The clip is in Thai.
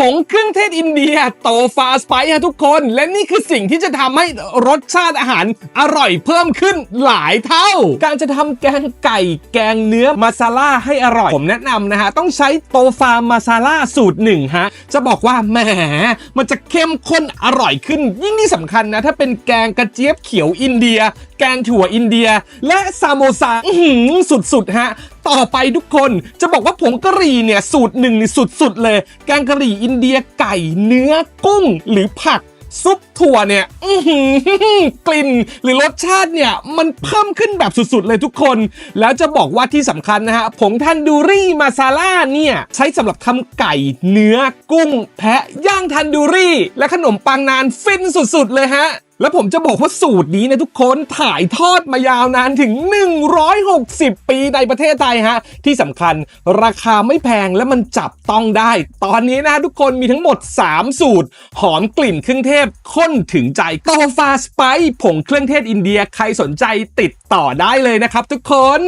ผงเครื่องเทศอินเดียโตฟาสไปฮะทุกคน และนี่คือสิ่งที่จะทำให้รสชาติอาหารอร่อยเพิ่มขึ้นหลายเท่า การจะทำแกงไก่แกงเนื้อมาซาล่าให้อร่อย ผมแนะนำนะฮะ ต้องใช้โตฟามาซาล่าสูตรหนึ่งฮะ จะบอกว่าแหมมันจะเข้มข้นอร่อยขึ้น ยิ่งที่สำคัญนะ ถ้าเป็นแกงกระเจี๊ยบเขียวอินเดียแกงถั่วอินเดีย และซามโมซาสุดๆฮะต่อไปทุกคนจะบอกว่าผงกะหรี่เนี่ยสูตรหนึ่งนี่สุดๆเลย แกงกะหรี่อินเดียไก่เนื้อกุ้งหรือผักซุปถั่วเนี่ยกลิ่นหรือรสชาติเนี่ย มันเพิ่มขึ้นแบบสุดๆเลยทุกคน แล้วจะบอกว่าที่สำคัญนะฮะผงทันดูรี่มาซาล่าเนี่ย ใช้สำหรับทำไก่เนื้อกุ้ง แพะย่างทันดูรี่ และขนมปังนานฟินสุดๆเลยฮะ แล้วผมจะบอกว่าสูตรนี้นะทุกคนถ่ายทอดมายาวนานถึง 160 ปีในประเทศไทยฮะ ที่สำคัญราคาไม่แพงและมันจับต้องได้ ตอนนี้นะทุกคนมีทั้งหมด 3 สูตร หอมกลิ่นเครื่องเทศข้นถึงใจโตฟาสไปผงเครื่องเทศอินเดียใครสนใจติดต่อได้เลยนะครับทุกคน